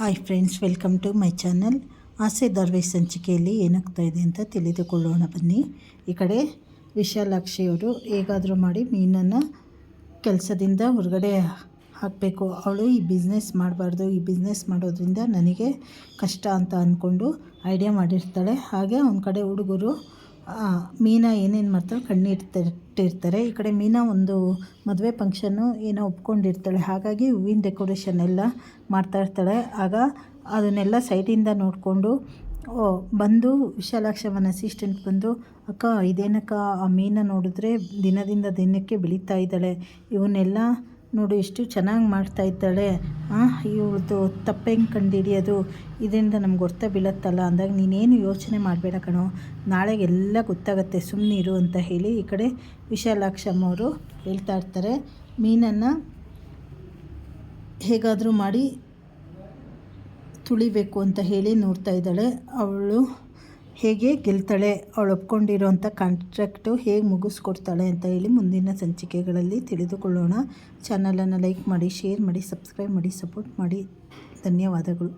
Hi friends welcome to my channel ಆಸೆ ದರ್ವೇ ಸಂಚಿಕೆಯಲ್ಲಿ ಏನಾಗ್ತಾ ಇದೆ ಅಂತ ತಿಳಿದುಕೊಳ್ಳೋಣ. ಬನ್ನಿ. ಈ ಕಡೆ ವಿಶಾಲಾಕ್ಷಿಯವರು ಹೇಗಾದರೂ ಮಾಡಿ ಮೀನನ್ನು ಕೆಲಸದಿಂದ ಹೊರಗಡೆ ಹಾಕಬೇಕು. ಅವಳು ಈ ಬಿಸ್ನೆಸ್ ಮಾಡಬಾರ್ದು. ಈ ಬಿಸ್ನೆಸ್ ಮಾಡೋದ್ರಿಂದ ನನಗೆ ಕಷ್ಟ ಅಂತ ಅಂದ್ಕೊಂಡು ಐಡಿಯಾ ಮಾಡಿರ್ತಾಳೆ. ಹಾಗೆ ಒಂದು ಕಡೆ ಹುಡುಗರು ಮೀನಾ ಏನೇನು ಮಾಡ್ತಾಳೆ? ಕಣ್ಣಿಟ್ಟಿರ್ತಾರೆ. ಈ ಕಡೆ ಮೀನಾ ಒಂದು ಮದುವೆ ಫಂಕ್ಷನ್ನು ಏನೋ ಒಪ್ಕೊಂಡಿರ್ತಾಳೆ. ಹಾಗಾಗಿ ಹೂವಿನ ಡೆಕೋರೇಷನ್ ಎಲ್ಲ ಮಾಡ್ತಾ ಇರ್ತಾಳೆ. ಆಗ ಅದನ್ನೆಲ್ಲ ಸೈಡಿಂದ ನೋಡಿಕೊಂಡು, ಓ, ಬಂದು ವಿಶಾಲಾಕ್ಷಮ್ಮನ ಅಸಿಸ್ಟೆಂಟ್ ಬಂದು, ಅಕ್ಕ, ಇದೇನಕ್ಕ ಆ ಮೀನ ನೋಡಿದ್ರೆ ದಿನದಿಂದ ದಿನಕ್ಕೆ ಬೆಳೀತಾ ಇದ್ದಾಳೆ. ಇವನ್ನೆಲ್ಲ ನೋಡು ಎಷ್ಟು ಚೆನ್ನಾಗಿ ಮಾಡ್ತಾ ಇದ್ದಾಳೆ. ಇವಳದು ತಪ್ಪೆಂಗೆ ಕಂಡುಹಿಡಿಯೋದು ಇದರಿಂದ ನಮ್ಗೆ ಒರ್ತ ಬೀಳತ್ತಲ್ಲ. ಅಂದಾಗ ನೀನೇನು ಯೋಚನೆ ಮಾಡಬೇಡ ಕಣೋ. ನಾಳೆಗೆಲ್ಲ ಗೊತ್ತಾಗತ್ತೆ ಸುಮ್ಮನಿರು ಅಂತ ಹೇಳಿ ಈ ಕಡೆ ವಿಶಾಲಾಕ್ಷಮ್ಮ ಅವರು ಹೇಳ್ತಾ ಇರ್ತಾರೆ. ಮೀನನ್ನು ಹೇಗಾದರೂ ಮಾಡಿ ತುಳಿಬೇಕು ಅಂತ ಹೇಳಿ ನೋಡ್ತಾ ಇದ್ದಾಳೆ. ಅವಳು ಹೇಗೆ ಗೆಲ್ತಾಳೆ, ಅವಳು ಒಪ್ಕೊಂಡಿರೋಂಥ ಕಾಂಟ್ರಾಕ್ಟು ಹೇಗೆ ಮುಗಿಸ್ಕೊಡ್ತಾಳೆ ಅಂತ ಹೇಳಿ ಮುಂದಿನ ಸಂಚಿಕೆಗಳಲ್ಲಿ ತಿಳಿದುಕೊಳ್ಳೋಣ. ಚಾನಲನ್ನು ಲೈಕ್ ಮಾಡಿ ಶೇರ್ ಮಾಡಿ ಸಬ್ಸ್ಕ್ರೈಬ್ ಮಾಡಿ ಸಪೋರ್ಟ್ ಮಾಡಿ. ಧನ್ಯವಾದಗಳು.